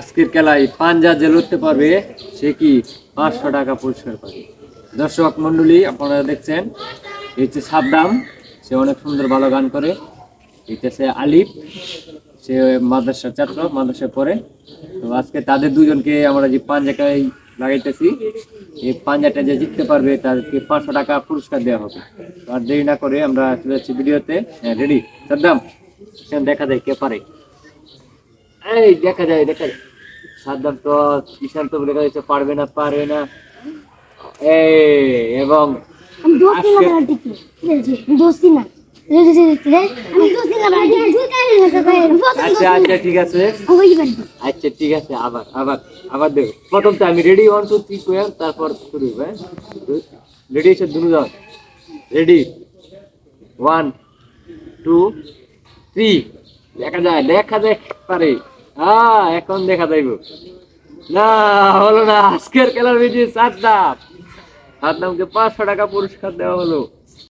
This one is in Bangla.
আজকের খেলায় পাঞ্জা যে লড়তে পারবে, সে কি পাঁচশো টাকা পুরস্কার পাবে? দর্শক মন্ডলী আপনারা দেখছেন, এই হচ্ছে সাবদাম সে অনেক সুন্দর ভালো গান করে। সে আলিফ, সে মাদ্রাসার ছাত্র, মাদ্রাসায় পড়ে। তো আজকে তাদের দুজনকে আমরা যে পাঞ্জাটাই লাগাইতেছি, এই পাঞ্জাটা যে জিততে পারবে তাদেরকে পাঁচশো টাকা পুরস্কার দেওয়া হবে? আর দেরি না করে আমরা চলে যাচ্ছি ভিডিওতে। রেডি? সাদ্দাম সেখানে দেখা যায় কে পারে। এই, দেখা যায় দেখা যায়। সাদ্দাম তো ঈশান তো দেখা যাচ্ছে পারবে না পারবে না। এই এবং আচ্ছা আচ্ছা ঠিক আছে। আচ্ছা ঠিক আছে আবার আবার আবার দেখো। প্রথম তো আমি রেডি ওয়ান টু থ্রি কোয়ার তারপর শুরু রেডি আছে দুজন রেডি ওয়ান টু থ্রি দেখা যায় দেখা যায় পারে। হ্যাঁ এখন দেখা যাইব। না, হলো না, আজকের খেলার বিজি সাত দাম সাত পাঁচশো টাকা পুরস্কার দেওয়া হলো।